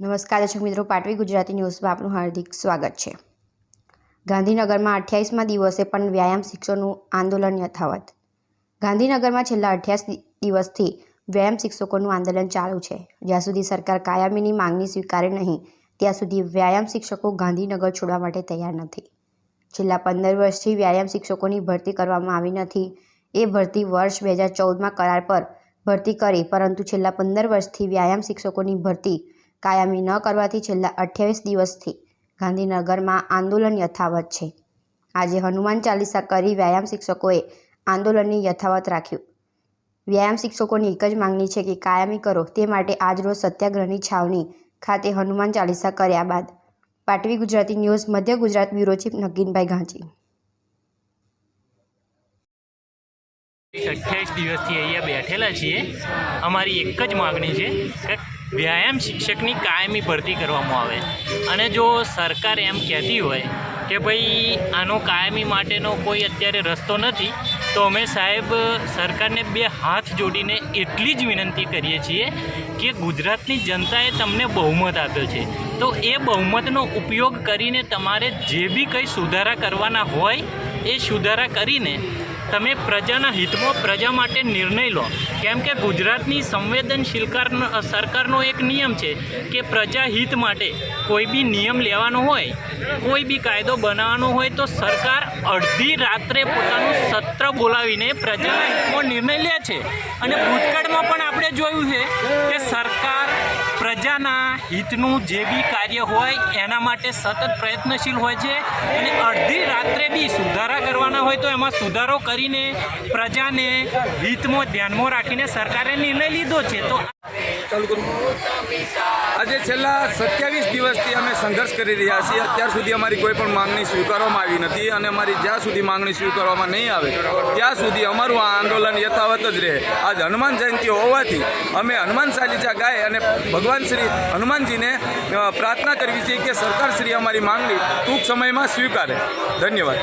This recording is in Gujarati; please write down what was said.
નમસ્કાર, દર્શક મિત્રો. પાટવી ગુજરાતી ન્યૂઝમાં આપનું હાર્દિક સ્વાગત છે. ગાંધીનગરમાં અઠ્યાવીસમાં દિવસે પણ વ્યાયામ શિક્ષકોનું આંદોલન યથાવત. ગાંધીનગરમાં છેલ્લા અઠ્યાસ દિવસથી વ્યાયામ શિક્ષકોનું આંદોલન ચાલુ છે. જ્યાં સુધી સરકાર કાયમીની માંગણી સ્વીકારે નહીં, ત્યાં સુધી વ્યાયામ શિક્ષકો ગાંધીનગર છોડવા માટે તૈયાર નથી. છેલ્લા પંદર વર્ષથી વ્યાયામ શિક્ષકોની ભરતી કરવામાં આવી નથી. એ ભરતી વર્ષ બે હજાર ચૌદમાં કરાર પર ભરતી કરી, પરંતુ છેલ્લા પંદર વર્ષથી વ્યાયામ શિક્ષકોની ભરતી કાયમી ન કરવાથી છેલ્લા અઠ્યાવીસ દિવસથી ગાંધીનગરમાં આંદોલન યથાવત છે. આજે હનુમાન ચાલીસા કરી વ્યાયામ શિક્ષકોએ આંદોલનની યથાવત રાખ્યું. વ્યાયામ શિક્ષકોની એક જ માંગણી છે કે કાયમી કરો તે માટે આજરોજ સત્યાગ્રહની છાવણી ખાતે હનુમાન ચાલીસા કર્યા બાદ. પાટવી ગુજરાતી ન્યૂઝ, મધ્ય ગુજરાત બ્યુરો ચીફ નગીનભાઈ ગાંચી. અઠ્યાવીસ દિવસથી અહીંયા બેઠેલા છીએ. અમારી એક જ માગણી છે કે વ્યાયામ શિક્ષકની કાયમી ભરતી કરવામાં આવે. અને જો સરકાર એમ કહેતી હોય કે ભાઈ આનો કાયમી માટેનો કોઈ અત્યારે રસ્તો નથી, તો અમે સાહેબ સરકારને બે હાથ જોડીને એટલી જ વિનંતી કરીએ છીએ કે ગુજરાતની જનતાએ તમને બહુમત આપ્યો છે. તો એ બહુમતનો ઉપયોગ કરીને તમારે જે બી કંઈ સુધારા કરવાના હોય, એ સુધારા કરીને તમે પ્રજાના હિતમાં પ્રજા માટે નિર્ણય લો. કેમ કે ગુજરાતની સંવેદનશીલ કાર- સરકારનો એક નિયમ છે કે પ્રજા હિત માટે કોઈ બી નિયમ લેવાનો હોય, કોઈ બી કાયદો બનાવવાનો હોય તો સરકાર અડધી રાત્રે પોતાનું સત્ર બોલાવીને પ્રજાના હિતમાં નિર્ણય લે છે. અને ભૂતકાળમાં પણ આપણે જોયું છે કે સરકાર પ્રજાના હિતનું જે બી કાર્ય હોય, એના માટે સતત પ્રયત્નશીલ હોય છે અને અડધી રાત્રે બી સુધારા કરવાના હોય તો એમાં સુધારો કરીને પ્રજાને હિતમાં ધ્યાનમાં રાખીને સરકારે નિર્ણય લીધો છે. તો ચાલુ કરું. આજે છેલ્લા સત્યાવીસ દિવસથી અમે સંઘર્ષ કરી રહ્યા છીએ. અત્યાર સુધી અમારી કોઈ પણ માંગણી સ્વીકારવામાં આવી નથી અને અમારી જ્યાં સુધી માંગણી સ્વીકારવામાં નહીં આવે, ત્યાં સુધી અમારું આ આંદોલન યથાવત જ રહે. આજ હનુમાન જયંતિ હોવાથી અમે હનુમાન ચાલીસા ગાય અને ભગવાન શ્રી હનુમાનજીને પ્રાર્થના કરવી છે કે સરકાર શ્રી અમારી માંગણી ટૂંક સમયમાં સ્વીકારે. ધન્યવાદ.